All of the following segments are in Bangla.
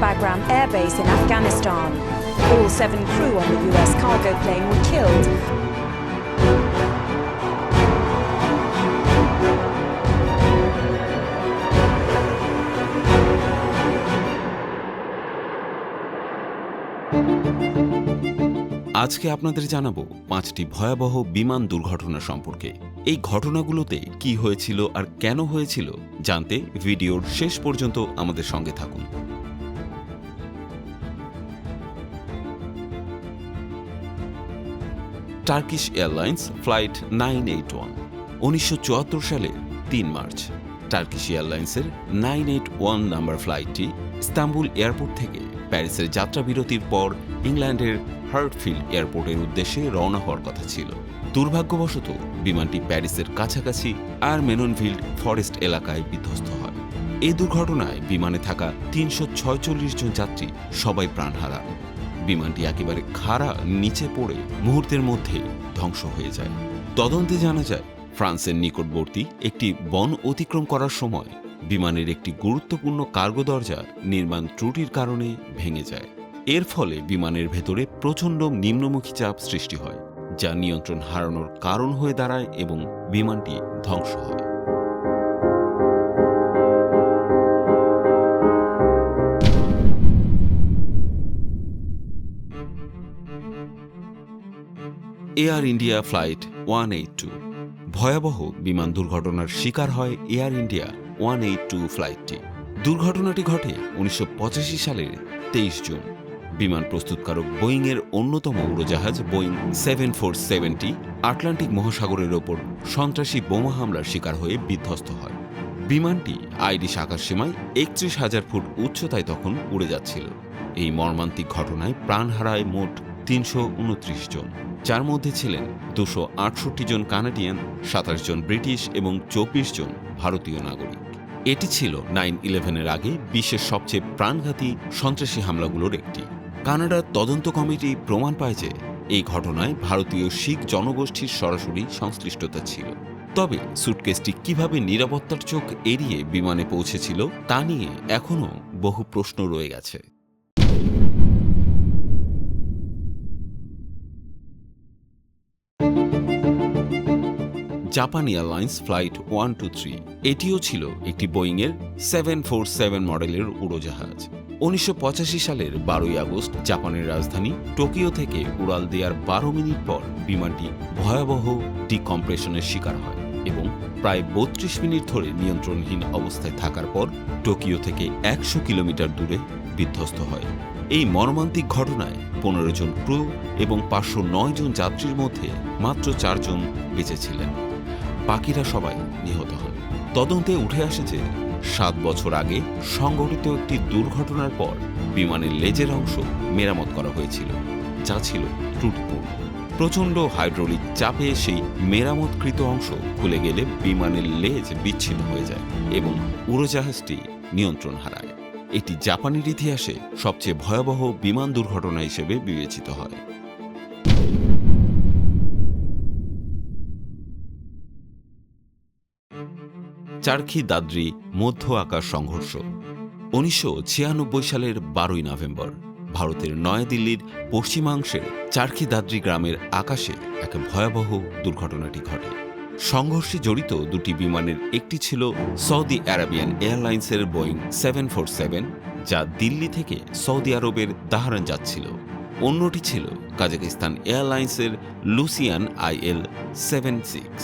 Bagram Air Base in Afghanistan. All seven crew on the US cargo plane were killed. আজকে আপনাদের জানাব পাঁচটি ভয়াবহ বিমান দুর্ঘটনা সম্পর্কে এই ঘটনাগুলোতে কি হয়েছিল আর কেন হয়েছিল জানতে ভিডিওর শেষ পর্যন্ত আমাদের সঙ্গে থাকুন Turkish airlines flight nine eight one উনিশশো সালে তিন মার্চ। টার্কিশ এয়ারলাইন্সের নাইন এইট ওয়ান নাম্বার ফ্লাইটটি ইস্তাম্বুল এয়ারপোর্ট থেকে প্যারিসের যাত্রা বিরতির পর ইংল্যান্ডের হার্টফিল্ড এয়ারপোর্টের উদ্দেশ্যে রওনা হওয়ার কথা ছিল। দুর্ভাগ্যবশত বিমানটি প্যারিসের কাছাকাছি আর মেননভিল্ড ফরেস্ট এলাকায় বিধ্বস্ত হয়। এই দুর্ঘটনায় বিমানে থাকা তিনশো জন যাত্রী সবাই প্রাণ হারান। বিমানটি একেবারে খাড়া নিচে পড়ে মুহূর্তের মধ্যে ধ্বংস হয়ে যায়। তদন্তে জানা যায়, ফ্রান্সের নিকটবর্তী একটি বন অতিক্রম করার সময় বিমানের একটি গুরুত্বপূর্ণ কার্গো দরজা নির্মাণ ত্রুটির কারণে ভেঙে যায়। এর ফলে বিমানের ভেতরে প্রচণ্ড নিম্নমুখী চাপ সৃষ্টি হয়, যা নিয়ন্ত্রণ হারানোর কারণ হয়ে দাঁড়ায় এবং বিমানটি ধ্বংস হয়। Air India flight one eight two. ভয়াবহ বিমান দুর্ঘটনার শিকার হয় air India one eight two ফ্লাইটটি। দুর্ঘটনাটি ঘটে উনিশশো পঁচাশি সালের তেইশ জুন। বিমান প্রস্তুতকারক বোয়িংয়ের অন্যতম উড়োজাহাজ Boeing seven four seventy Atlantic মহাসাগরের ওপর সন্ত্রাসী বোমা হামলার শিকার হয়ে বিধ্বস্ত হয়। বিমানটি আইরিশ আকাশসীমায় একত্রিশ হাজার ফুট উচ্চতায় তখন উড়ে যাচ্ছিল। এই মর্মান্তিক ঘটনায় প্রাণ হারায় মোট তিনশো উনত্রিশ জন, যার মধ্যে ছিলেন দুশো আটষট্টি জন কানাডিয়ান, সাতাশ জন ব্রিটিশ এবং চব্বিশ জন ভারতীয় নাগরিক। এটি ছিল নাইন ইলেভেনের আগে বিশ্বের সবচেয়ে প্রাণঘাতী সন্ত্রাসী হামলাগুলোর একটি। কানাডার তদন্ত কমিটি প্রমাণ পায় যে এই ঘটনায় ভারতীয় শিখ জনগোষ্ঠীর সরাসরি সংশ্লিষ্টতা ছিল। তবে সুটকেসটি কীভাবে নিরাপত্তার চোখ এড়িয়ে বিমানে পৌঁছেছিল তা নিয়ে এখনও বহু প্রশ্ন রয়ে গেছে। Japan airlines flight one two three. এটিও ছিল একটি বোয়িংয়ের সেভেন ফোর সেভেন মডেলের উড়োজাহাজ। উনিশশো পঁচাশি সালের বারোই আগস্ট জাপানের রাজধানী টোকিও থেকে উড়াল দেওয়ার বারো মিনিট পর বিমানটি ভয়াবহ ডিকম্প্রেশনের শিকার হয় এবং প্রায় বত্রিশ মিনিট ধরে নিয়ন্ত্রণহীন অবস্থায় থাকার পর টোকিও থেকে একশো কিলোমিটার দূরে বিধ্বস্ত হয়। এই মর্মান্তিক ঘটনায় পনেরো জন ক্রু এবং পাঁচশো নয় জন যাত্রীর মধ্যে মাত্র চারজন বেঁচে ছিলেন। বাকিরা সবাই নিহত হন। তদন্তে উঠে আসে যে সাত বছর আগে সংঘটিত একটি দুর্ঘটনার পর বিমানের লেজের অংশ মেরামত করা হয়েছিল, যা ছিল ত্রুটিপূর্ণ। প্রচণ্ড হাইড্রোলিক চাপে সেই মেরামতকৃত অংশ খুলে গেলে বিমানের লেজ বিচ্ছিন্ন হয়ে যায় এবং উড়োজাহাজটি নিয়ন্ত্রণ হারায়। এটি জাপানের ইতিহাসে সবচেয়ে ভয়াবহ বিমান দুর্ঘটনা হিসেবে বিবেচিত হয়। চারখি দাদ্রি মধ্য আকাশ সংঘর্ষ। উনিশশো ছিয়ানব্বই সালের বারোই নভেম্বর, ভারতের নয়াদিল্লির পশ্চিমাংশের চারখি দাদ্রি গ্রামের আকাশে এক ভয়াবহ দুর্ঘটনাটি ঘটে। সংঘর্ষে জড়িত দুটি বিমানের একটি ছিল সৌদি আরাবিয়ান এয়ারলাইন্সের বোয়িং সেভেন ফোর সেভেন, যা দিল্লি থেকে সৌদি আরবের দাহারান যাচ্ছিল অন্যটি ছিল কাজাকিস্তান এয়ারলাইন্সের লুসিয়ান আইএল সেভেন সিক্স,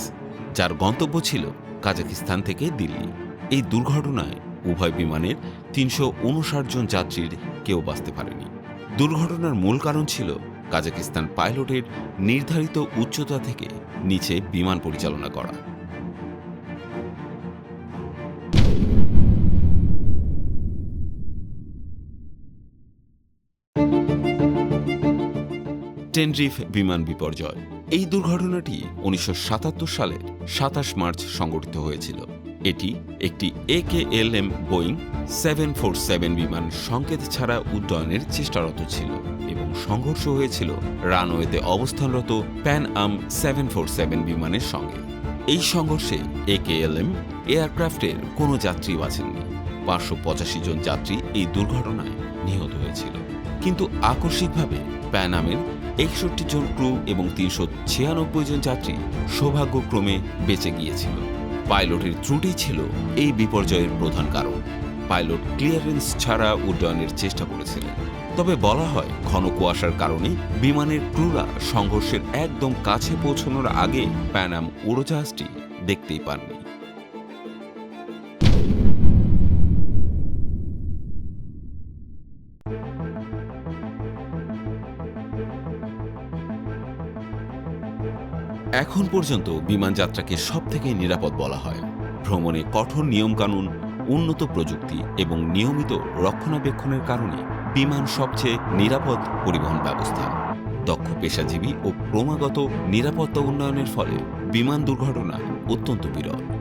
যার গন্তব্য ছিল কাজাকিস্তান থেকে দিল্লি। এই দুর্ঘটনায় উভয় বিমানের তিনশো উনষাট জন যাত্রীর কেউ বাঁচতে পারেনি। দুর্ঘটনার মূল কারণ ছিল কাজাকিস্তান পাইলটের নির্ধারিত উচ্চতা থেকে নিচে বিমান পরিচালনা করা। টেনরিফ বিমান বিপর্যয়। এই দুর্ঘটনাটি উনিশশো সালের সাতাশ মার্চ সংঘটিত হয়েছিল। এটি একটি এ K L M Boeing seven four seven বিমান সংকেত ছাড়া উড্ডয়নের চেষ্টারত ছিল এবং সংঘর্ষ হয়েছিল রানওয়েতে অবস্থানরত Pan Am seven four seven বিমানের সঙ্গে। এই সংঘর্ষে এ কে এল এম এয়ারক্রাফটের কোনো যাত্রী বাঁচেননি। পাঁচশো পঁচাশি জন যাত্রী এই দুর্ঘটনায় নিহত হয়েছিল। কিন্তু আকস্মিকভাবে প্যানামের একষট্টি জন ক্রু এবং তিনশো ছিয়ানব্বই জন যাত্রী সৌভাগ্যক্রমে বেঁচে গিয়েছিল। পাইলটের ত্রুটি ছিল এই বিপর্যয়ের প্রধান কারণ। পাইলট ক্লিয়ারেন্স ছাড়া উড্ডয়নের চেষ্টা করেছিলেন। তবে বলা হয়, ঘন কুয়াশার কারণে বিমানের ক্রুরা সংঘর্ষের একদম কাছে পৌঁছানোর আগে প্যানাম উড়োজাহাজটি দেখতেই পাননি। এখন পর্যন্ত বিমান যাত্রাকে সব থেকে নিরাপদ বলা হয়। ভ্রমণে কঠোর নিয়মকানুন, উন্নত প্রযুক্তি এবং নিয়মিত রক্ষণাবেক্ষণের কারণে বিমান সবচেয়ে নিরাপদ পরিবহন ব্যবস্থা। দক্ষ পেশাজীবী ও ক্রমাগত নিরাপত্তা উন্নয়নের ফলে বিমান দুর্ঘটনা অত্যন্ত বিরল।